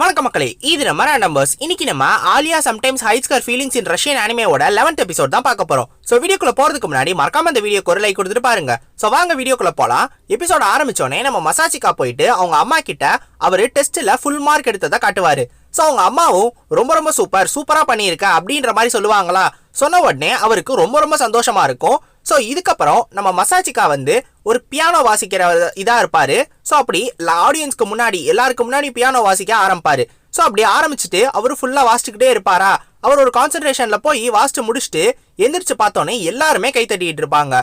வணக்கம் மக்களே இது நம்ம நம்பர்ஸ் இன்னைக்கு நம்ம ஆலியா சம்டைம்ஸ் ஹைஸ்கர் ஃபீலிங்ஸ் இன் ரஷ்யன் அனிமையோட லெவன்த் எபிசோட் தான் பார்க்க போறோம். ஸோ வீடியோக்குள்ள போறதுக்கு முன்னாடி மறக்காம அந்த வீடியோ ஒரு லைக் கொடுத்துட்டு பாருங்க. சோ வாங்க வீடியோக்குள்ள போலாம். எபிசோட் ஆரம்பிச்சோடனே நம்ம மசாச்சிக்கா போயிட்டு அவங்க அம்மா கிட்ட அவர் டெஸ்ட்ல ஃபுல் மார்க் எடுத்ததை காட்டுவாரு. ஸோ அவங்க அம்மாவும் ரொம்ப ரொம்ப சூப்பர் சூப்பரா பண்ணியிருக்க அப்படின்ற மாதிரி சொல்லுவாங்களா? சொன்ன உடனே அவருக்கு ரொம்ப ரொம்ப சந்தோஷமா இருக்கும். ஸோ இதுக்கப்புறம் நம்ம மசாஜிக்கா வந்து ஒரு பியானோ வாசிக்கிற இதாக இருப்பார். ஸோ அப்படி ஆடியன்ஸ்க்கு முன்னாடி எல்லாருக்கு முன்னாடி பியானோ வாசிக்க ஆரம்பிப்பார். ஸோ அப்படி ஆரம்பிச்சுட்டு அவர் ஃபுல்லாக வாசிச்சுக்கிட்டே இருப்பாரா? அவர் ஒரு கான்சன்ட்ரேஷனில் போய் வாசிச்சு முடிச்சுட்டு எந்திரிச்சு பார்த்தோன்னே எல்லாருமே கை தட்டிக்கிட்டு இருப்பாங்க.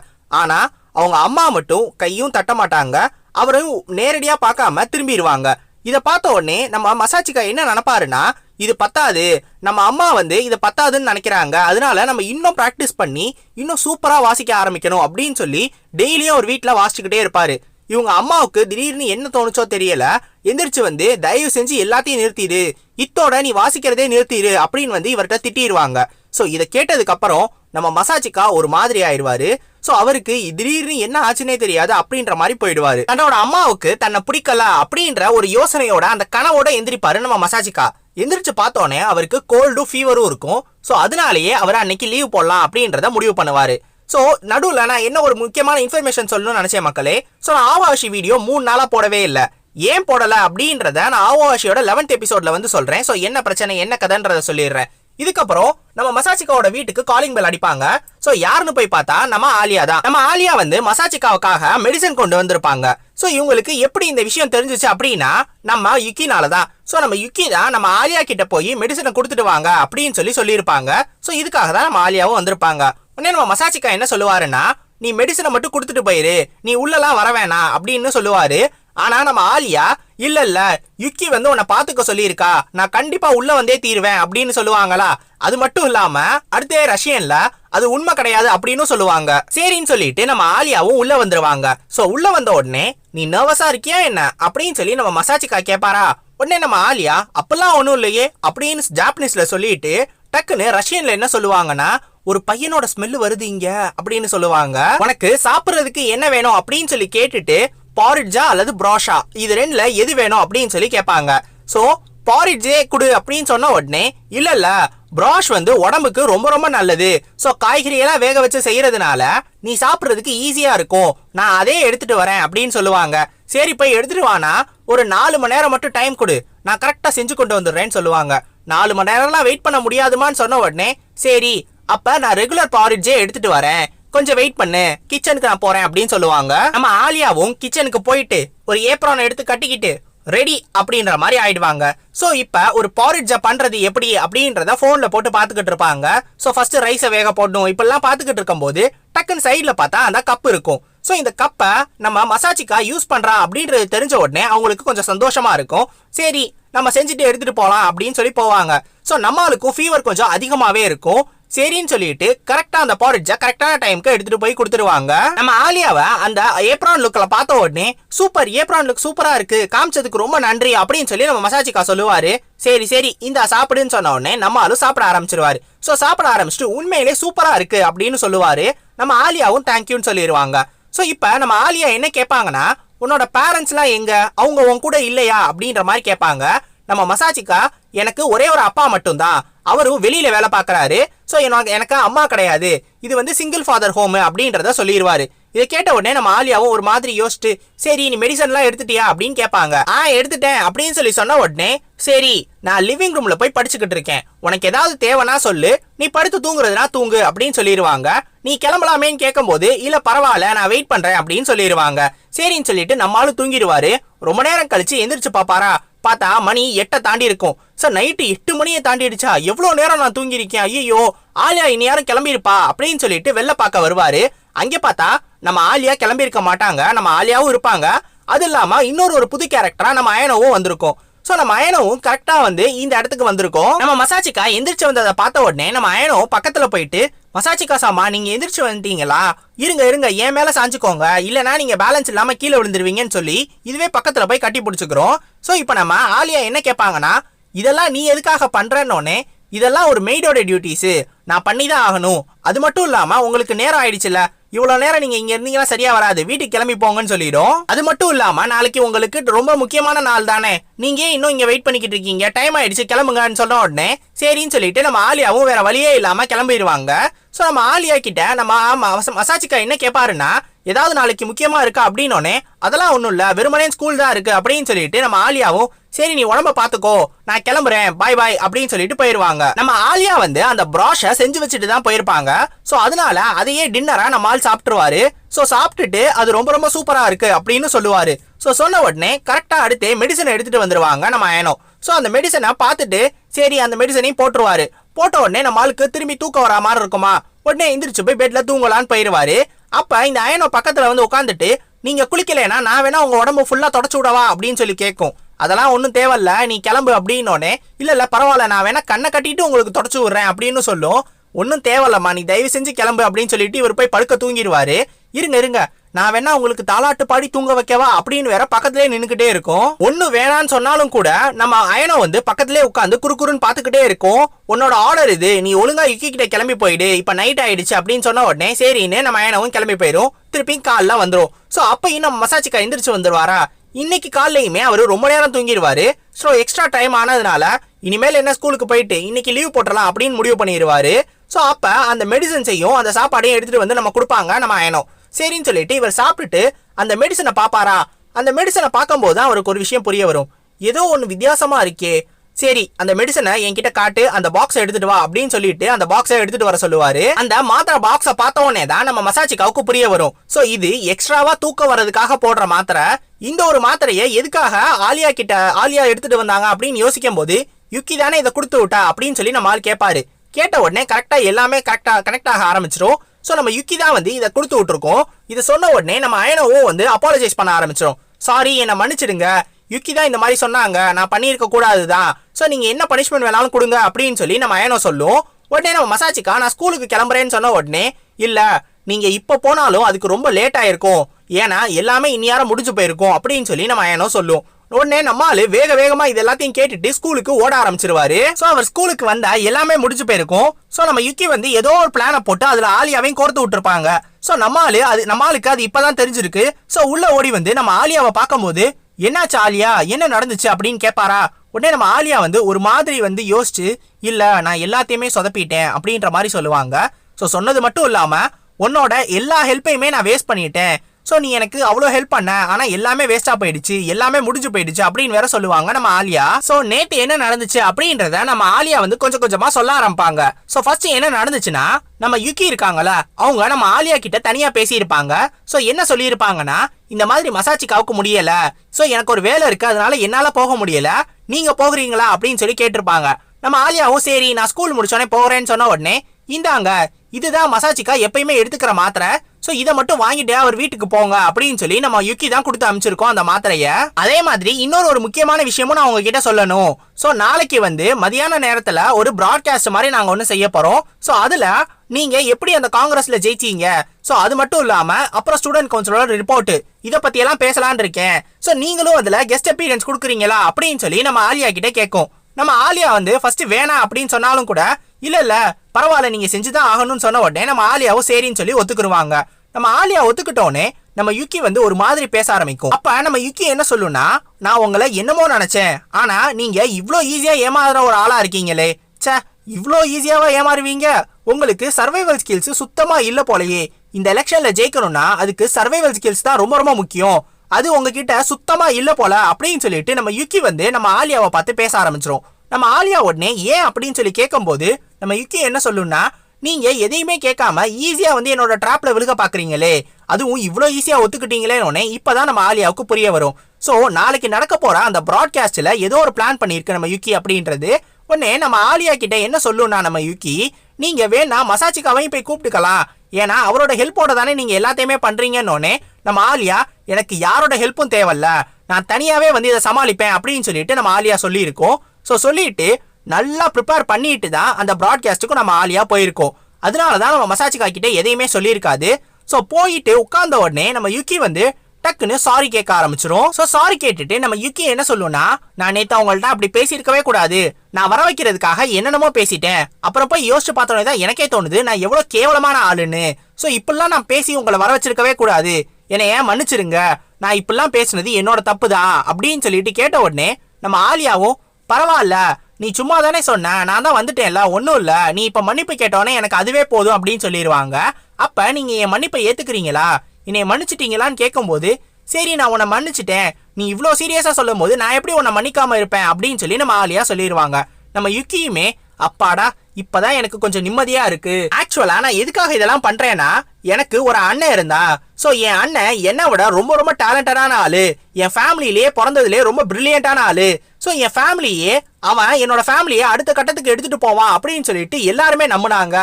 ஆனால் அவங்க அம்மா மட்டும் கையும் தட்ட மாட்டாங்க. அவரும் நேரடியாக பார்க்காம திரும்பிடுவாங்க இதை பார்த்த உடனே நம்ம மசாச்சிக்கா என்ன நினப்பாருன்னா இது பத்தாது. நம்ம அம்மா வந்து இது பத்தாதுன்னு நினைக்கிறாங்க. அதனால நம்ம இன்னும் ப்ராக்டிஸ் பண்ணி இன்னும் சூப்பராக வாசிக்க ஆரம்பிக்கணும் அப்படின்னு சொல்லி டெய்லியும் ஒரு வீட்டில் வாசிச்சுக்கிட்டே இருப்பார். இவங்க அம்மாவுக்கு திடீர்னு என்ன தோணுச்சோ தெரியல. எந்திரிச்சு வந்து தயவு செஞ்சு எல்லாத்தையும் நிறுத்திடு. இத்தோட நீ வாசிக்கிறதே நிறுத்திடு அப்படின்னு வந்து இவர்கிட்ட திட்டிடுவாங்க. ஸோ இதை கேட்டதுக்கப்புறம் நம்ம மசாச்சிக்கா ஒரு மாதிரி ஆயிடுவாரு. ஸோ அவருக்கு திடீர்னு என்ன ஆச்சுன்னே தெரியாது அப்படின்ற மாதிரி போயிடுவாரு. தன்னோட அம்மாவுக்கு தன்னை பிடிக்கல அப்படின்ற ஒரு யோசனையோட அந்த கனவோட எந்திரிப்பாரு நம்ம மசாஜிக்கா. எந்திரிச்சு பார்த்தோன்னே அவருக்கு கோல்டும் ஃபீவரும் இருக்கும். ஸோ அதனாலேயே அவர் அன்னைக்கு லீவ் போடலாம் அப்படின்றத முடிவு பண்ணுவார். ஸோ நடுவில் நான் என்ன ஒரு முக்கியமான இன்ஃபர்மேஷன் சொல்லணும்னு நினச்சேன் மக்களே? ஸோ நான் ஆவாஷி வீடியோ மூணு நாளாக போடவே இல்லை. ஏன் போடலை அப்படின்றத நான் ஆவாஷியோட லெவன்த் எபிசோடில் வந்து சொல்கிறேன் ஸோ என்ன பிரச்சனை என்ன கதைன்றத சொல்லிடுறேன். இதுக்கப்புறம் நம்ம மசாச்சிக்காவோட வீட்டுக்கு காலிங் பெல் அடிப்பாங்க. ஸோ யாருன்னு போய் பார்த்தா நம்ம ஆலியா தான். நம்ம ஆலியா வந்து மசாச்சிக்காவுக்காக மெடிசன் கொண்டு வந்திருப்பாங்க. ஸோ இவங்களுக்கு எப்படி இந்த விஷயம் தெரிஞ்சுச்சு அப்படின்னா நம்ம யுக்கினால தான் ஸோ நம்ம யுக்கி தான் நம்ம ஆலியா கிட்ட போய் மெடிசனை கொடுத்துட்டு வாங்க அப்படின்னு சொல்லி சொல்லியிருப்பாங்க. ஸோ இதுக்காக தான் நம்ம ஆலியாவும் வந்திருப்பாங்க. உடனே நம்ம மசாச்சிக்கா என்ன சொல்லுவாருன்னா நீ மெடிசனை மட்டும் கொடுத்துட்டு போயிரு. நீ உள்ளலாம் வர வேணாம் அப்படின்னு சொல்லுவாரு. ஆனா நம்ம ஆலியா இல்ல இல்ல யுக்கி வந்து உன்னை பாத்துக்க சொல்லியிருக்கா. நான் கண்டிப்பா உள்ள வந்தே தீருவேன் அப்படின்னு சொல்லுவாங்களா? அது மட்டும் இல்லாம அடுத்தே ரஷ்யன்ல அது உண்மை கிடையாது அப்படின்னு சொல்லுவாங்க. சரின்னு சொல்லிட்டு நம்ம ஆலியாவும் உள்ள வந்துருவாங்க. சோ உள்ள வந்த உடனே நீ நர்வஸா இருக்கியா என்ன? அப்படின்னு சொல்லி நம்ம மசாச்சிக்கா கேப்பாரா? உடனே நம்ம ஆலியா அப்பெல்லாம் ஒன்றும் இல்லையே அப்படின்னு ஜாப்பனீஸ்ல சொல்லிட்டு டக்குன்னு ரஷ்யன்ல என்ன சொல்லுவாங்கன்னா ஒரு பையனோட ஸ்மெல் வருது இங்க அப்படின்னு சொல்லுவாங்க. உனக்கு சாப்பிட்றதுக்கு என்ன வேணும்? அப்படின்னு சொல்லி கேட்டுட்டு பாரிட்ஜா அல்லது ப்ராஷா இது ரெண்டுல எது வேணும் அப்படின்னு சொல்லி கேட்பாங்க. ஸோ பாரிட்ஜே குடு அப்படின்னு சொன்ன உடனே இல்ல இல்ல ப்ராஷ் வந்து உடம்புக்கு ரொம்ப ரொம்ப நல்லது. ஸோ காய்கறி எல்லாம் வேக வச்சு செய்யறதுனால நீ சாப்பிட்றதுக்கு ஈஸியா இருக்கும். நான் அதே எடுத்துட்டு வரேன் அப்படின்னு சொல்லுவாங்க. சரி போய் எடுத்துட்டு வானா ஒரு நாலு மணி நேரம் மட்டும் டைம் கொடு. நான் கரெக்டா செஞ்சு கொண்டு வந்துடுறேன்னு சொல்லுவாங்க. நாலு மணி நேரம்லாம் வெயிட் பண்ண முடியாதுமான்னு சொன்ன உடனே சரி அப்ப நான் ரெகுலர் பாரிட்ஜே எடுத்துட்டு வரேன். கொஞ்சம் வெயிட் பண்ணு. கிச்சனுக்கு நான் போறேன் அப்படின்னு சொல்லுவாங்க. நம்ம ஆலியாவும் கிச்சனுக்கு போயிட்டு ஒரு ஏப்ரான் எடுத்து கட்டிக்கிட்டு ரெடி அப்படின்ற மாதிரி ஆயிடுவாங்க. ஸோ இப்போ ஒரு பாரிட்ஜை பண்ணுறது எப்படி அப்படின்றத ஃபோனில் போட்டு பார்த்துக்கிட்டு இருப்பாங்க. ஸோ ஃபஸ்ட்டு ரைஸை வேக போடணும். இப்படிலாம் பார்த்துக்கிட்டு இருக்கும்போது டக்குன்னு சைடில் பார்த்தா அந்த கப் இருக்கும். ஸோ இந்த கப்பை நம்ம மசாச்சிக்கா யூஸ் பண்ணுறா அப்படின்றது தெரிஞ்ச உடனே அவங்களுக்கு கொஞ்சம் சந்தோஷமாக இருக்கும். சரி நம்ம செஞ்சுட்டு எடுத்துகிட்டு போகலாம் அப்படின்னு சொல்லி போவாங்க. ஸோ நம்மளுக்கும் ஃபீவர் கொஞ்சம் அதிகமாகவே இருக்கும். சரின்னு சொல்லிட்டு கரெக்டா அந்த பாரிட்ஜ கரெக்டான டைம்க்கு எடுத்துட்டு போய் கொடுத்துருவாங்க. நம்ம ஆலியாவை அந்த ஏப்ரான் லுக்ல பார்த்த உடனே சூப்பர் ஏப்ரான் லுக் சூப்பரா இருக்கு. காமிச்சதுக்கு ரொம்ப நன்றி அப்படின்னு சொல்லி நம்ம மசாஜிக்கா சொல்லுவாரு. சரி சரி இந்த சாப்பிடுன்னு சொன்ன உடனே நம்ம ஆளு சாப்பிட ஆரம்பிச்சிருவாரு. ஸோ சாப்பிட ஆரம்பிச்சுட்டு உண்மையிலே சூப்பரா இருக்கு அப்படின்னு சொல்லுவாரு. நம்ம ஆலியாவும் தேங்க்யூன்னு சொல்லிடுவாங்க ஸோ இப்போ நம்ம ஆலியா என்ன கேட்பாங்கன்னா உன்னோட பேரண்ட்ஸ்லாம் எங்க? அவங்க உன் கூட இல்லையா? அப்படின்ற மாதிரி கேட்பாங்க நம்ம மசாஜிக்கா எனக்கு ஒரே ஒரு அப்பா மட்டும்தான். அவரும் வெளியில வேலை பார்க்கறாரு. ஸோ எனக்கு அம்மா கிடையாது. இது வந்து சிங்கிள் ஃபாதர் ஹோம் அப்படின்றத சொல்லிடுவாரு இதை கேட்ட உடனே நம்ம ஆலியாவும் ஒரு மாதிரி யோசிச்சுட்டு சரி நீ மெடிசன்லாம் எடுத்துட்டியா? அப்படின்னு கேட்பாங்க. ஆ எடுத்துட்டேன். அப்படின்னு சொல்லி சொன்ன உடனே சரி நான் லிவிங் ரூம்ல போய் படிச்சுக்கிட்டு இருக்கேன். உனக்கு ஏதாவது தேவைன்னா சொல்லு. நீ படுத்து தூங்குறதுனா தூங்கு அப்படின்னு சொல்லிடுவாங்க நீ கிளம்பலாமேன்னு கேட்கும்போது இல்ல பரவாயில்ல நான் வெயிட் பண்றேன் அப்படின்னு சொல்லிடுவாங்க சரின்னு சொல்லிட்டு நம்மளும் தூங்கிடுவாரு. ரொம்ப நேரம் கழிச்சு எந்திரிச்சு பாப்பாரா பார்த்தா மணி எட்டை தாண்டி இருக்கும். சார் நைட்டு எட்டு மணியை தாண்டிடுச்சா? எவ்வளவு நேரம் நான் தூங்கியிருக்கேன்? ஐயோ ஆலியா இனி யாரும் கிளம்பியிருப்பா? அப்படின்னு சொல்லிட்டு வெளில பார்க்க வருவாரு. அங்கே பார்த்தா நம்ம ஆலியா கிளம்பியிருக்க மாட்டாங்க. நம்ம ஆலியாவும் இருப்பாங்க. அது இல்லாம இன்னொரு ஒரு புது கேரக்டரா நம்ம அயனவும் வந்திருக்கோம். சோ நம்ம அயனும் கரெக்டா வந்து இந்த இடத்துக்கு வந்திருக்கோம். நம்ம மசாச்சிக்கா எந்திரிச்சு வந்ததை பார்த்த உடனே நம்ம அயனும் பக்கத்துல போயிட்டு மசாச்சிக்கா சாமா நீங்க எந்திரிச்சு வந்துட்டீங்களா? இருங்க இருங்க என் மேல சாஞ்சுக்கோங்க. இல்லைன்னா நீங்க பேலன்ஸ் இல்லாம கீழே விழுந்துருவீங்கன்னு சொல்லி இதுவே பக்கத்துல போய் கட்டி பிடிச்சிக்கிறோம். சோ இப்போ நம்ம ஆலியா என்ன கேட்பாங்கன்னா இதெல்லாம் நீ எதுக்காக பண்றேன்னொன்னே இதெல்லாம் ஒரு மெய்டோட டியூட்டிஸு நான் பண்ணி தான் ஆகணும். அது மட்டும் இல்லாமல் உங்களுக்கு நேரம் ஆயிடுச்சுல. இவ்வளவு நேரம் நீங்க இங்க இருந்தீங்கன்னா சரியா வராது. வீட்டுக்கு கிளம்பி போங்கன்னு சொல்லிடும். அது மட்டும் இல்லாம நாளைக்கு உங்களுக்கு ரொம்ப முக்கியமான நாள் தானே. நீங்க இன்னும் இங்க வெயிட் பண்ணிக்கிட்டு இருக்கீங்க? டைம் ஆயிடுச்சு கிளம்புங்கன்னு சொன்ன உடனே சரின்னு சொல்லிட்டு நம்ம ஆலியாவும் வேற வழியே இல்லாம கிளம்பிடுவாங்க. ஸோ நம்ம ஆலியா கிட்ட நம்ம ஆமாம் மசாச்சிக்கா என்ன கேட்பாருன்னா ஏதாவது நாளைக்கு முக்கியமாக இருக்கா அப்படின்னோடனே அதெல்லாம் ஒன்றும் இல்லை வெறுமனே ஸ்கூல் தான் இருக்குது அப்படின்னு சொல்லிட்டு நம்ம ஆலியாவும் சரி நீ உடம்ப பார்த்துக்கோ நான் கிளம்புறேன் பாய் பாய் அப்படின்னு சொல்லிட்டு போயிடுவாங்க நம்ம ஆலியா வந்து அந்த ப்ராஷை செஞ்சு வச்சுட்டு தான் போயிருப்பாங்க. ஸோ அதனால அதையே டின்னராக நம்ம ஆள் சாப்பிட்டுருவாரு. ஸோ சாப்பிட்டுட்டு அது ரொம்ப ரொம்ப சூப்பராக இருக்குது அப்படின்னு சொல்லுவார். ஸோ சொன்ன உடனே கரெக்டாக அடுத்து மெடிசன் எடுத்துகிட்டு வந்துடுவாங்க நம்ம ஏனோ ஸோ அந்த மெடிசனை பார்த்துட்டு சரி அந்த மெடிசனையும் போட்டுருவாரு. போட்ட உடனே நம்ம ஆளுக்கு திரும்பி தூக்கம் வரா மாதிரி இருக்குமா? உடனே எந்திரிச்சு போய் பெட்ல தூங்கலான்னு போயிருவாரு. அப்ப இந்த அயனோ பக்கத்துல வந்து உட்காந்துட்டு நீங்க குளிக்கலைன்னா நான் வேணா உங்க உடம்பு ஃபுல்லா தொடச்சு விடவா? அப்படின்னு சொல்லி கேட்கும் அதெல்லாம் ஒன்றும் தேவையில்ல நீ கிளம்பு அப்படின்னோடனே இல்லை இல்லை பரவாயில்ல நான் வேணா கண்ணை கட்டிட்டு உங்களுக்கு தொடச்சு விட்றேன் அப்படின்னு சொல்லும். ஒன்றும் தேவையில்லம்மா நீ தயவு செஞ்சு கிளம்பு அப்படின்னு சொல்லிட்டு இவர் போய் படுக்க தூங்கிடுவாரு. இருங்க இருங்க. நான் வேணா உங்களுக்கு தாலாட்டு பாடி தூங்க வைக்கவா அப்படின்னு வேற பக்கத்துலயே நின்னுக்கிட்டே இருக்கும். ஒன்னு வேணான்னு சொன்னாலும் கூட நம்ம அயனம் வந்து பக்கத்துலயே உட்காந்து குறுக்குறுன்னு பாத்துக்கிட்டே இருக்கும். உன்னோட ஆர்டர் இது. நீ ஒழுங்கா யுக்கி கிட்ட கிளம்பி போயிடு. இப்ப நைட் ஆயிடுச்சு அப்படின்னு சொன்ன உடனே சரின்னு நம்ம அயனவும் கிளம்பி போயிடும் திருப்பி காலைல வந்துடும் சோ அப்பயும் இன்னும் மசாஜிக்கா எந்திரிச்சு வந்துருவாரா? இன்னைக்கு காலையுமே அவர் ரொம்ப நேரம் தூங்கிடுவாரு. ஸோ எக்ஸ்ட்ரா டைம் ஆனதுனால இனிமேல் என்ன ஸ்கூலுக்கு போயிட்டு இன்னைக்கு லீவ் போட்டுறலாம் அப்படின்னு முடிவு பண்ணிடுவாரு. ஸோ அப்போ அந்த மெடிசன்ஸையும் அந்த சாப்பாடையும் எடுத்துட்டு வந்து நம்ம கொடுப்பாங்க நம்ம அயனம். சரின்னு சொல்லிட்டு இவர் சாப்பிட்டுட்டு அந்த மெடிசனை பார்ப்பாரா அந்த மெடிசனை பார்க்கும்போது தான் அவருக்கு ஒரு விஷயம் புரிய வரும். ஏதோ ஒன்று வித்தியாசமாக இருக்கே. சரி அந்த மெடிசனை என்கிட்ட காட்டு அந்த பாக்ஸை எடுத்துட்டு வா அப்படின்னு சொல்லிட்டு அந்த பாக்ஸை எடுத்துட்டு வர சொல்லுவாரு. அந்த மாத்திரை பாக்ஸை பார்த்த உடனே தான் நம்ம மசாஜிக்காவுக்கு புரிய வரும். ஸோ இது எக்ஸ்ட்ராவா தூக்கம் வர்றதுக்காக போடுற மாத்திரை. இந்த ஒரு மாத்திரையை எதுக்காக ஆலியா கிட்ட ஆலியா எடுத்துட்டு வந்தாங்க அப்படின்னு யோசிக்கும் போது யுக்கி தானே இதை கொடுத்து விட்டா அப்படின்னு சொல்லி நம்ம ஆள் கேட்பாரு கேட்ட உடனே கரெக்டா எல்லாமே கரெக்டா கனெக்ட் ஆக ஆரம்பிச்சிடும் ஸோ நம்ம யுக்கி தான் வந்து இதை கொடுத்து விட்டுருக்கோம். இதை சொன்ன உடனே நம்ம அயனவும் வந்து அப்பாலஜைஸ் பண்ண ஆரம்பிச்சிடும் சாரி என்னை மன்னிச்சிடுங்க. யுக்கி தான் இந்த மாதிரி சொன்னாங்க. நான் பண்ணியிருக்க கூடாதுதான். ஸோ நீங்கள் என்ன பனிஷ்மெண்ட் வேணாலும் கொடுங்க அப்படின்னு சொல்லி நம்ம அயனோ சொல்லும். உடனே நம்ம மசாச்சிக்கா நான் ஸ்கூலுக்கு கிளம்புறேன்னு சொன்ன உடனே இல்லை நீங்கள் இப்போ போனாலும் அதுக்கு ரொம்ப லேட் ஆயிருக்கும். ஏன்னா எல்லாமே இந்நேரம் முடிஞ்சு போயிருக்கும். அப்படின்னு சொல்லி நம்ம அயனோ சொல்லும். உடனே நம்ம வேக வேகமா இது எல்லாத்தையும் கேட்டுட்டு ஸ்கூலுக்கு ஓட ஆரம்பிச்சிருவாரு. சோ அவர் ஸ்கூலுக்கு வந்தா எல்லாமே முடிஞ்சு போயிருக்கும். சோ நம்ம யுக்கி வந்து ஏதோ ஒரு பிளானை போட்டு அதுல ஆலியாவையும் கோர்த்து விட்டுருப்பாங்க. சோ நம்ம அது நம்மளுக்கு அது இப்பதான் தெரிஞ்சிருக்கு. சோ உள்ள ஓடி வந்து நம்ம ஆலியாவை பார்க்கும்போது என்னாச்சு ஆலியா? என்ன நடந்துச்சு? அப்படின்னு கேட்பாரா உடனே நம்ம ஆலியா வந்து ஒரு மாதிரி வந்து யோசிச்சு இல்ல நான் எல்லாத்தையுமே சொதப்பிட்டேன் அப்படின்ற மாதிரி சொல்லுவாங்க. ஸோ சொன்னது மட்டும் இல்லாம உன்னோட எல்லா ஹெல்ப்பையுமே நான் வேஸ்ட் பண்ணிட்டேன். ஸோ நீ எனக்கு அவ்வளோ ஹெல்ப் பண்ண ஆனால் எல்லாமே வேஸ்ட்டாக போயிடுச்சு எல்லாமே முடிஞ்சு போயிடுச்சு அப்படின்னு வேற சொல்லுவாங்க நம்ம ஆலியா. ஸோ நேற்று என்ன நடந்துச்சு அப்படின்றத நம்ம ஆலியா வந்து கொஞ்சம் கொஞ்சமாக சொல்ல ஆரம்பிப்பாங்க. ஸோ ஃபர்ஸ்ட் என்ன நடந்துச்சுன்னா நம்ம யுக்கி இருக்காங்கல்ல அவங்க நம்ம ஆலியா கிட்ட தனியா பேசியிருப்பாங்க. ஸோ என்ன சொல்லியிருப்பாங்கன்னா இந்த மாதிரி மசாச்சிக்காவுக்கு முடியல. ஸோ எனக்கு ஒரு வேலை இருக்கு அதனால என்னால போக முடியல. நீங்க போகிறீங்களா அப்படின்னு சொல்லி கேட்டிருப்பாங்க. நம்ம ஆலியாவும் சரி நான் ஸ்கூல் முடிச்சோடனே போகிறேன்னு சொன்ன உடனே இந்தாங்க இதுதான் மசாச்சிக்கா எப்பயுமே எடுத்துக்கிற மாத்திரை. ஸோ இதை மட்டும் வாங்கிட்டு அவர் வீட்டுக்கு போங்க அப்படின்னு சொல்லி நம்ம யுக்கி தான் கொடுத்து அமைச்சிருக்கோம் அந்த மாத்திரையை. அதே மாதிரி இன்னொரு ஒரு முக்கியமான விஷயமும் நான் உங்ககிட்ட சொல்லணும். ஸோ நாளைக்கு வந்து மதியான நேரத்தில் ஒரு ப்ராட்காஸ்ட் மாதிரி நாங்கள் ஒன்று செய்ய போகிறோம் ஸோ அதில் நீங்கள் எப்படி அந்த காங்கிரஸில் ஜெயிச்சீங்க? ஸோ அது மட்டும் இல்லாமல் அப்புறம் ஸ்டூடெண்ட் கவுன்சிலோட ரிப்போர்ட்டு இதை பற்றியெல்லாம் பேசலான்னு இருக்கேன். ஸோ நீங்களும் அதில் கெஸ்ட் அப்பீரியன்ஸ் கொடுக்குறீங்களா அப்படின்னு சொல்லி நம்ம ஆலியா கிட்டே கேட்கும். நம்ம ஆலியா வந்து ஃபஸ்ட்டு வேணாம் அப்படின்னு சொன்னாலும் கூட இல்லை இல்லை பரவாயில்ல செஞ்சு தான் ஆகணும்னு சொன்ன உடனே நம்ம ஆலியாவும் சரின்னு சொல்லி ஒத்துக்குருவாங்க. நம்ம ஆலியா ஒத்துக்கிட்டோன்னே நம்ம யுக்கி வந்து ஒரு மாதிரி பேச ஆரம்பிக்கும். அப்ப நம்ம யுக்கி என்ன சொல்லுனா நான் உங்களை என்னமோ நினைச்சேன். ஆனா நீங்க இவ்வளோ ஈஸியா ஏமாறுற ஒரு ஆளா இருக்கீங்களே. ச்சே இவ்வளோ ஈஸியாவா ஏமாறுவீங்க? உங்களுக்கு சர்வைவல் ஸ்கில்ஸ் சுத்தமா இல்ல போலயே. இந்த எலெக்ஷன்ல ஜெயிக்கணும்னா அதுக்கு சர்வைவல் ஸ்கில்ஸ் தான் ரொம்ப ரொம்ப முக்கியம். அது உங்ககிட்ட சுத்தமா இல்ல போல அப்படின்னு சொல்லிட்டு நம்ம யுக்கி வந்து நம்ம ஆலியாவை பார்த்து பேச ஆரம்பிச்சிரும். நம்ம ஆலியா உடனே ஏன் அப்படின்னு சொல்லி கேட்கும்போது நம்ம யுக்கி என்ன சொல்லுன்னா நீங்க எதையுமே கேட்காம ஈஸியா வந்து என்னோட ட்ராப்ல விழுக பாக்குறீங்களே அதுவும் இவ்வளோ ஈஸியா ஒத்துக்கிட்டீங்களே உடனே இப்பதான் நம்ம ஆலியாவுக்கு புரிய வரும். சோ நாளைக்கு நடக்க போற அந்த ப்ராட்காஸ்ட்ல ஏதோ ஒரு பிளான் பண்ணியிருக்கு நம்ம யுக்கி அப்படின்றது. உடனே நம்ம ஆலியா கிட்ட என்ன சொல்லுனா நம்ம யுக்கி நீங்க வேணா மசாச்சிக்காவையும் போய் கூப்பிட்டுக்கலாம். ஏன்னா அவரோட ஹெல்ப்போட தானே நீங்க எல்லாத்தையுமே பண்றீங்கன்னு நம்ம ஆலியா எனக்கு யாரோட ஹெல்ப்பும் தேவையில்ல. நான் தனியாவே வந்து இதை சமாளிப்பேன் அப்படின்னு சொல்லிட்டு நம்ம ஆலியா சொல்லியிருக்கோம். ஸோ சொல்லிட்டு நல்லா ப்ரிப்பேர் பண்ணிட்டு தான் அந்த ப்ராட்காஸ்ட்டுக்கும் நம்ம ஆலியாக போயிருக்கோம். அதனால தான் நம்ம மசாச்சிக்கா கிட்டே எதையுமே சொல்லியிருக்காது. ஸோ போயிட்டு உட்கார்ந்த உடனே நம்ம யுக்கி வந்து டக்குன்னு சாரி கேட்க ஆரம்பிச்சிரும். ஸோ சாரி கேட்டுட்டு நம்ம யுக்கி என்ன சொல்லுவோம்னா நான் நேற்று அவங்கள்ட்ட அப்படி பேசியிருக்கவே கூடாது. நான் வர வைக்கிறதுக்காக என்னென்னமோ பேசிட்டேன். அப்புறம் போய் யோசிச்சு பார்த்தோன்னே தான் எனக்கே தோணுது நான் எவ்வளோ கேவலமான ஆளுன்னு. ஸோ இப்படிலாம் நான் பேசி உங்களை வர வச்சிருக்கவே கூடாது. என்னை ஏன் மன்னிச்சிருங்க? நான் இப்படிலாம் பேசுனது என்னோட தப்பு தான் அப்படின்னு சொல்லிட்டு கேட்ட உடனே நம்ம ஆலியாவும் பரவாயில்ல. நீ சும்மா தானே சொன்ன? நான் தான் வந்துட்டேன்ல ஒன்றும் இல்லை. நீ இப்போ மன்னிப்பு கேட்டோன்னே எனக்கு அதுவே போதும் அப்படின்னு சொல்லிடுவாங்க அப்போ நீங்கள் என் மன்னிப்பை ஏற்றுக்கிறீங்களா என்னை மன்னிச்சிட்டீங்களான்னு கேட்கும்போது சரி நான் உன்னை மன்னிச்சிட்டேன். நீ இவ்வளோ சீரியஸாக சொல்லும் போது நான் எப்படி உன்னை மன்னிக்காமல் இருப்பேன் அப்படின்னு சொல்லி நம்ம ஆலியா சொல்லிடுவாங்க நம்ம யுக்கியுமே அப்பாடா இப்பதான் எனக்கு கொஞ்சம் நிம்மதியா இருக்கு. ஆக்சுவலா நான் எதுக்காக இதெல்லாம் பண்றேன்னா எனக்கு ஒரு அண்ணன் இருந்தா. ஸோ என் அண்ணன் என்னை விட ரொம்ப ரொம்ப டேலண்டடான ஆளு. என் ஃபேமிலியிலேயே பிறந்ததுலேயே ரொம்ப பிரில்லியண்டான ஆளு. ஸோ என் ஃபேமிலியே அவன் என்னோட ஃபேமிலியை அடுத்த கட்டத்துக்கு எடுத்துட்டு போவான் அப்படின்னு சொல்லிட்டு எல்லாருமே நம்பினாங்க.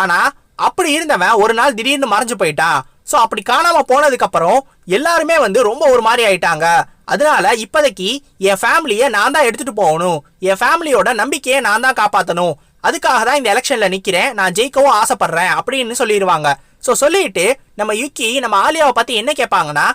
ஆனா அப்படி இருந்தவன் ஒரு நாள் திடீர்னு மறைஞ்சு போயிட்டான். ஸோ அப்படி காணாம போனதுக்கு அப்புறம் எல்லாருமே வந்து ரொம்ப ஒரு மாதிரி ஆயிட்டாங்க. அதனால இப்போதைக்கு என் ஃபேமிலியை நான் தான் எடுத்துட்டு போகணும். என் ஃபேமிலியோட நம்பிக்கையை நான் தான் காப்பாற்றணும் அதுக்காக தான் இந்த எலெக்ஷனில் நிற்கிறேன் நான் ஜெயிக்கவும் ஆசைப்படுறேன் அப்படின்னு சொல்லிடுவாங்க ஸோ சொல்லிட்டு நம்ம யுக்கி நம்ம ஆலியாவை பற்றி என்ன கேட்பாங்கன்னா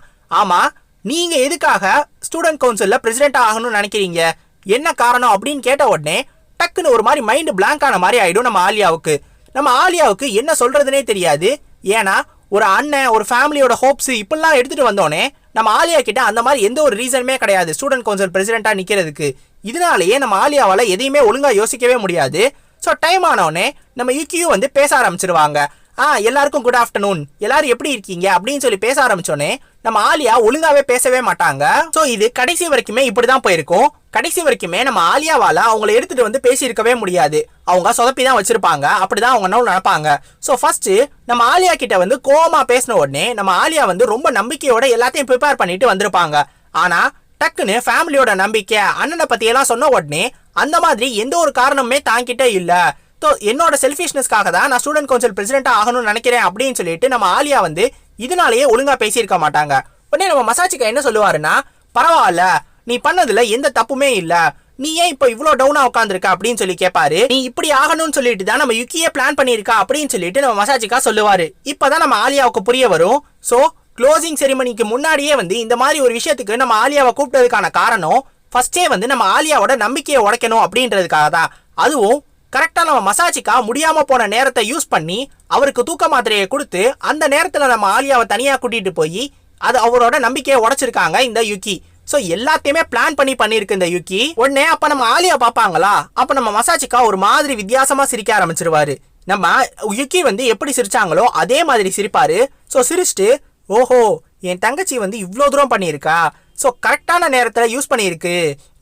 ஆமாம் நீங்கள் எதுக்காக ஸ்டூடெண்ட் கவுன்சிலில் பிரசிடென்ட் ஆகணும்னு நினைக்கிறீங்க? என்ன காரணம் அப்படின்னு கேட்ட உடனே டக்குன்னு ஒரு மாதிரி மைண்டு பிளாங்க் ஆன மாதிரி ஆகிடும் நம்ம ஆலியாவுக்கு. நம்ம ஆலியாவுக்கு என்ன சொல்கிறதுனே தெரியாது. ஏன்னா ஒரு அண்ணன் ஒரு ஃபேமிலியோட ஹோப்ஸ் இப்படிலாம் எடுத்துகிட்டு வந்தோடனே நம்ம ஆலியா கிட்ட அந்த மாதிரி எந்த ஒரு ரீசனுமே கிடையாது ஸ்டூடெண்ட் கவுன்சில் பிரசிடெண்ட்டாக நிற்கிறதுக்கு இதனாலேயே நம்ம ஆலியாவால் எதையுமே ஒழுங்காக யோசிக்கவே முடியாது. ஸோ டைம் ஆனவுடனே நம்ம யுக்கியும் வந்து பேச ஆரம்பிச்சிருவாங்க. ஆ எல்லாருக்கும் குட் ஆஃப்டர்நூன் எல்லாரும் எப்படி இருக்கீங்க? அப்படின்னு சொல்லி பேச ஆரம்பிச்சோன்னே நம்ம ஆலியா ஒழுங்காவே பேசவே மாட்டாங்க. ஸோ இது கடைசி வரைக்குமே இப்படிதான் போயிருக்கும். கடைசி வரைக்குமே நம்ம ஆலியாவால அவங்கள எடுத்துட்டு வந்து பேசியிருக்கவே முடியாது. அவங்க சொதப்பி தான் வச்சிருப்பாங்க. அப்படிதான் அவங்க என்ன நினைப்பாங்க ஸோ ஃபர்ஸ்ட் நம்ம ஆலியா கிட்ட வந்து கோவமா பேசின உடனே நம்ம ஆலியா வந்து ரொம்ப நம்பிக்கையோட எல்லாத்தையும் ப்ரிப்பேர் பண்ணிட்டு வந்திருப்பாங்க. ஆனா டக்குன்னு ஃபேமிலியோட நம்பிக்கை அண்ணனை பற்றியெல்லாம் சொன்ன உடனே அந்த மாதிரி எந்த ஒரு காரணமுமே தாங்கிட்டே இல்லை. ஸோ என்னோட செல்ஃபிஷ்னஸ்க்காக தான் நான் ஸ்டூடெண்ட் கவுன்சில் பிரசிடென்ட்டாக ஆகணும்னு நினைக்கிறேன் அப்படின்னு சொல்லிட்டு நம்ம ஆலியா வந்து இதனாலேயே ஒழுங்காக பேசியிருக்க மாட்டாங்க. உடனே நம்ம மசாச்சிக்கா என்ன சொல்லுவாருன்னா பரவாயில்ல நீ பண்ணதுல எந்த தப்புமே இல்லை. நீ ஏன் இப்போ இவ்வளோ டவுனா உட்காந்துருக்க அப்படின்னு சொல்லி கேட்பாரு நீ இப்படி ஆகணும்னு சொல்லிட்டு தான் நம்ம யுக்கியே பிளான் பண்ணியிருக்கா? அப்படின்னு சொல்லிட்டு நம்ம மசாஜிக்கா சொல்லுவாரு. இப்பதான் நம்ம ஆலியாவுக்கு புரிய வரும். ஸோ க்ளோசிங் செரிமனிக்கு முன்னாடியே வந்து இந்த மாதிரி ஒரு விஷயத்துக்கு நம்ம ஆலியாவை கூப்பிட்டதுக்கான காரணம் ஃபர்ஸ்டே வந்து நம்ம ஆலியாவோட நம்பிக்கையை உடைக்கணும் அப்படின்றதுக்காக தான். அதுவும் கரெக்டாக நம்ம மசாஜிக்கா முடியாமல் போன நேரத்தை யூஸ் பண்ணி அவருக்கு தூக்க மாத்திரையை கொடுத்து அந்த நேரத்தில் நம்ம ஆலியாவை தனியாக கூட்டிகிட்டு போய் அது அவரோட நம்பிக்கையை உடைச்சிருக்காங்க இந்த யுக்கி ஸோ எல்லாத்தையுமே பிளான் பண்ணி பண்ணியிருக்கு இந்த யுக்கி உடனே அப்போ நம்ம ஆலியா பார்ப்பாங்களா? அப்போ நம்ம மசாஜிக்கா ஒரு மாதிரி வித்தியாசமாக சிரிக்க ஆரம்பிச்சிருவாரு. நம்ம யுக்கி வந்து எப்படி சிரிச்சாங்களோ அதே மாதிரி சிரிப்பாரு. ஸோ சிரிச்சுட்டு ஓஹோ என் தங்கச்சி வந்து இவ்வளோ தூரம் பண்ணியிருக்கா? ஸோ கரெக்டான நேரத்தில் யூஸ் பண்ணியிருக்கு.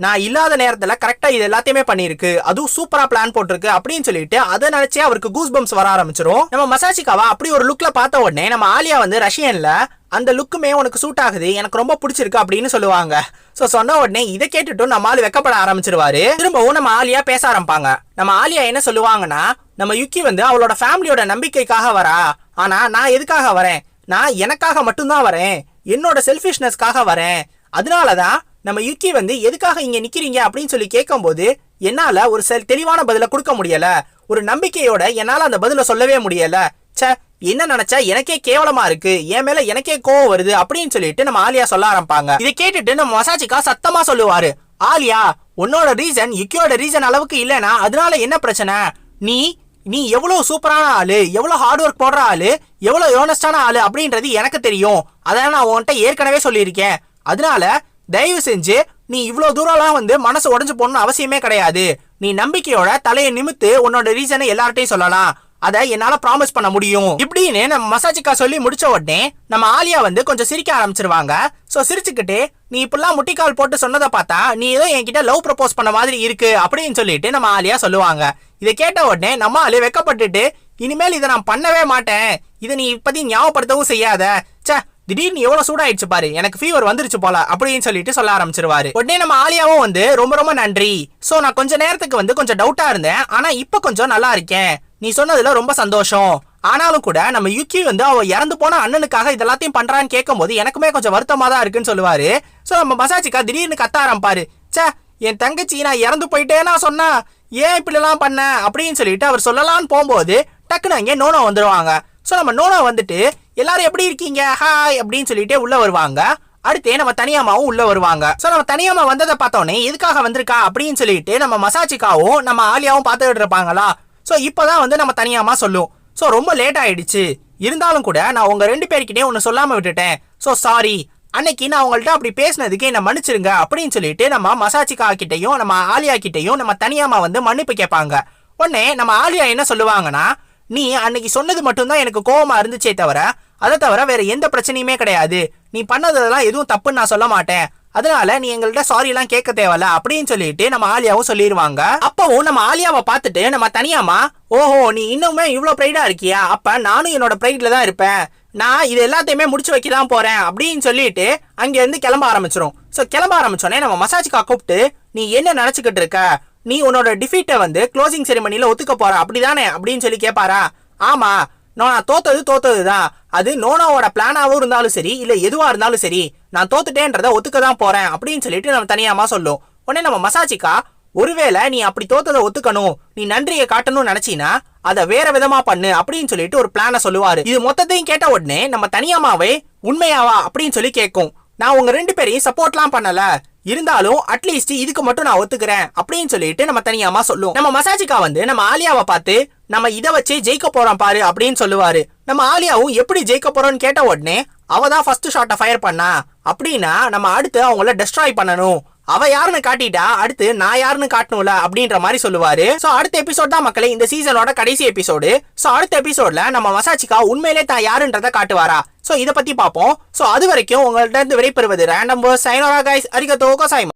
நான் இல்லாத நேரத்தில் கரெக்டாக இது எல்லாத்தையுமே பண்ணியிருக்கு. அதுவும் சூப்பராக பிளான் போட்டிருக்கு அப்படின்னு சொல்லிட்டு அதை நினச்சே அவருக்கு கூஸ் பம்ஸ் வர ஆரம்பிச்சிரும். நம்ம மசாச்சிக்காவா அப்படி ஒரு லுக்கில் பார்த்த உடனே நம்ம ஆலியா வந்து ரஷ்யனில் அந்த லுக்குமே உனக்கு சூட் ஆகுது. எனக்கு ரொம்ப பிடிச்சிருக்கு அப்படின்னு சொல்லுவாங்க. ஸோ சொன்ன உடனே இதை கேட்டுட்டும் நம்ம ஆள் வெக்கப்பட ஆரம்பிச்சிருவாரு. திரும்பவும் நம்ம ஆலியா பேச ஆரம்பிப்பாங்க. நம்ம ஆலியா என்ன சொல்லுவாங்கன்னா நம்ம யுக்கி வந்து அவளோட ஃபேமிலியோட நம்பிக்கைக்காக வரா. ஆனால் நான் எதுக்காக வரேன்? நான் எனக்காக மட்டும்தான் வரேன். என்னோட செல்ஃபிஷ்னஸ்க்காக வரேன். அதனால தான் நம்ம யுக்கி வந்து எதுக்காக இங்கே நிற்கிறீங்க அப்படின்னு சொல்லி கேட்கும்போது என்னால் ஒரு செல் தெளிவான பதிலை கொடுக்க முடியல. ஒரு நம்பிக்கையோட என்னால் அந்த பதிலை சொல்லவே முடியல. ச்சே என்ன நினைச்சா எனக்கே கேவலமா இருக்கு. என் மேல எனக்கே கோவம் வருது அப்படின்னு சொல்லிட்டு நம்ம ஆலியா சொல்ல ஆரம்பிப்பாங்க. இதை கேட்டுட்டு நம்ம மசாஜிக்கா சத்தமா சொல்லுவாரு. ஆலியா உன்னோட ரீசன் யுக்கியோட ரீசன் அளவுக்கு இல்லைனா அதனால என்ன பிரச்சனை? நீ நீ எவ்வளோ சூப்பரான ஆளு எவ்வளோ ஹார்ட் ஒர்க் போடுற ஆளு எவ்வளோ யோனஸ்டான ஆளு அப்படின்றது எனக்கு தெரியும். அதான் நான் உன்கிட்ட ஏற்கனவே சொல்லியிருக்கேன். அதனால தயவு செஞ்சு நீ இவ்வளோ தூரம்லாம் வந்து மனசு உடஞ்சு போகணும்னு அவசியமே கிடையாது. நீ நம்பிக்கையோட தலையை நிமித்து உன்னோட ரீசனை எல்லார்ட்டையும் சொல்லலாம். அதை என்னால் ப்ராமிஸ் பண்ண முடியும். இப்படின்னு நம்ம மசாஜிக்கா சொல்லி முடிச்ச உடனே நம்ம ஆலியா வந்து கொஞ்சம் சிரிக்க ஆரம்பிச்சிருவாங்க. ஸோ சிரிச்சுக்கிட்டு நீ இப்படிலாம் முட்டிக்கால் போட்டு சொன்னதை பார்த்தா நீ ஏதோ என்கிட்ட லவ் ப்ரப்போஸ் பண்ண மாதிரி இருக்கு அப்படின்னு சொல்லிட்டு நம்ம ஆலியா சொல்லுவாங்க. இதை கேட்ட உடனே நம்ம ஆளு வெக்கப்பட்டுட்டு இனிமேல் இதை நான் பண்ணவே மாட்டேன். இதை நீ இப்போதையும் ஞாபகப்படுத்தவும் செய்யாத. ச்சே திடீர்னு எவ்வளோ சூடாயிடுச்சு பாரு. எனக்கு ஃபீவர் வந்துருச்சு போல அப்படின்னு சொல்லிட்டு சொல்ல ஆரம்பிச்சிருவாரு. உடனே நம்ம ஆலியாவும் வந்து ரொம்ப ரொம்ப நன்றி. ஸோ நான் கொஞ்ச நேரத்துக்கு வந்து கொஞ்சம் டவுட்டாக இருந்தேன். ஆனால் இப்போ கொஞ்சம் நல்லா இருக்கேன். நீ சொன்னதில் ரொம்ப சந்தோஷம். ஆனாலும் கூட நம்ம யுக்கி வந்து அவ இறந்து போன அண்ணனுக்காக இதெல்லாத்தையும் பண்றான்னு கேட்கும்போது எனக்குமே கொஞ்சம் வருத்தமா தான் இருக்குன்னு சொல்லுவாரு. சோ நம்ம மசாஜிக்கா திடீர்னு கத்த ஆரம்பிப்பாரு. ச்சே என் தங்கச்சி நான் இறந்து போயிட்டேனா சொன்னா ஏன் இப்படி எல்லாம் பண்ண? அப்படின்னு சொல்லிட்டு அவர் சொல்லலாம்னு போகும்போது டக்குன்னு அங்கே நோனோ வந்துருவாங்க. ஸோ நம்ம நோனோ வந்துட்டு எல்லாரும் எப்படி இருக்கீங்க? ஹாய் அப்படின்னு சொல்லிட்டு உள்ள வருவாங்க. அடுத்து நம்ம தனியாமாவும் உள்ள வருவாங்க. சோ நம்ம தனியாமா வந்ததை பார்த்தோன்னே எதுக்காக வந்திருக்கா? அப்படின்னு சொல்லிட்டு நம்ம மசாச்சிக்காவும் நம்ம ஆலியாவும் பார்த்துக்கிட்டு இருப்பாங்களா? சோ இப்பதான் வந்து நம்ம தனியாமா சொல்லும். ஸோ ரொம்ப லேட் ஆகிடுச்சு இருந்தாலும் கூட நான் உங்கள் ரெண்டு பேர்கிட்டயும் ஒன்று சொல்லாமல் விட்டுட்டேன். ஸோ சாரி அன்னைக்கு நான் அவங்கள்ட்ட அப்படி பேசினதுக்கு என்ன மன்னிச்சிருங்க அப்படின்னு சொல்லிட்டு நம்ம மசாச்சிகா கிட்டையும் நம்ம ஆலியா கிட்டையும் நம்ம தனியாமா வந்து மன்னிப்பு கேட்பாங்க. உடனே நம்ம ஆலியா என்ன சொல்லுவாங்கன்னா நீ அன்னைக்கு சொன்னது மட்டும்தான் எனக்கு கோவமா இருந்துச்சே தவிர அதை தவிர வேற எந்த பிரச்சனையுமே கிடையாது. நீ பண்ணதெல்லாம் எதுவும் தப்புன்னு நான் சொல்ல மாட்டேன். அதனால நீ எங்கள்கிட்ட சாரி எல்லாம் கேட்க தேவையில்ல அப்படின்னு சொல்லிட்டு நம்ம ஆலியாவும் சொல்லிடுவாங்க அப்பவும் நம்ம ஆலியாவை பார்த்துட்டு நம்ம தனியாமா ஓஹோ நீ இன்னுமே இவ்வளோ ப்ரைடா இருக்கியா? அப்ப நானும் என்னோட ப்ரைட்ல தான் இருப்பேன். நான் இது எல்லாத்தையுமே முடிச்சு வைக்க தான் போறேன் அப்படின்னு சொல்லிட்டு அங்கேருந்து கிளம்ப ஆரம்பிச்சிரும். ஸோ கிளம்ப ஆரம்பிச்சோடனே நம்ம மசாஜ்க்கா கூப்பிட்டு நீ என்ன நினச்சிக்கிட்டு இருக்க? நீ உன்னோட டிஃபீட்டை வந்து க்ளோசிங் செரிமனியில் ஒத்துக்க போற அப்படிதானே? அப்படின்னு சொல்லி கேட்பாரா ஆமா நான் தோத்தது தோத்தது தான் அது நோனாவோட பிளானாகவும் இருந்தாலும் சரி இல்லை எதுவாக இருந்தாலும் சரி நான் தோத்துட்டேன்றத ஒத்துக்க தான் போகிறேன் அப்படின்னு சொல்லிட்டு நம்ம தனியாமா சொல்லும். உடனே நம்ம மசாச்சிக்கா ஒருவேளை நீ அப்படி தோத்ததை ஒத்துக்கணும் நீ நன்றியை காட்டணும்னு நினைச்சினா அதை வேற விதமா பண்ணு அப்படின்னு சொல்லிட்டு ஒரு பிளான சொல்லுவாரு. இது மொத்தத்தையும் கேட்ட உடனே நம்ம தனியாமாவே உண்மையாவா? அப்படின்னு சொல்லி கேட்கும் நான் உங்க ரெண்டு பேரையும் சப்போர்ட்லாம் பண்ணல. இருந்தாலும் அட்லீஸ்ட் இதுக்கு மட்டும் நான் ஒத்துக்கிறேன் அப்படின்னு சொல்லிட்டு நம்ம தனியாமா சொல்லும். நம்ம மசாஜிக்கா வந்து நம்ம ஆலியாவை பார்த்து நம்ம இதை வச்சு ஜெயிக்க போறோம் பாரு அப்படின்னு சொல்லுவாரு. நம்ம ஆலியாவும் எப்படி ஜெயிக்க போறோம்னு கேட்ட உடனே அவ தான் ஃபர்ஸ்ட் ஷாட்டை ஃபயர் பண்ணா அப்படின்னா நம்ம அடுத்து அவங்கள டெஸ்ட்ராய் பண்ணணும். அவ யாருன்னு காட்டிட்டா? அடுத்து நான் யாருன்னு காட்டணும்ல அப்படின்ற மாதிரி சொல்லுவாரு. சோ அடுத்த எபிசோட் தான் மக்களே இந்த சீசனோட கடைசி எபிசோடு சோ அடுத்த எபிசோட்ல நம்ம மசாச்சிக்கா உண்மையிலே தான் யாருன்றத காட்டுவாரா? சோ இத பத்தி பார்ப்போம். சோ அது வரைக்கும் உங்கள்ட்ட இருந்து விடைபெறுவது ரேண்டம் சைனோரா கைஸ் அரிகத்தோ கோசாய்மா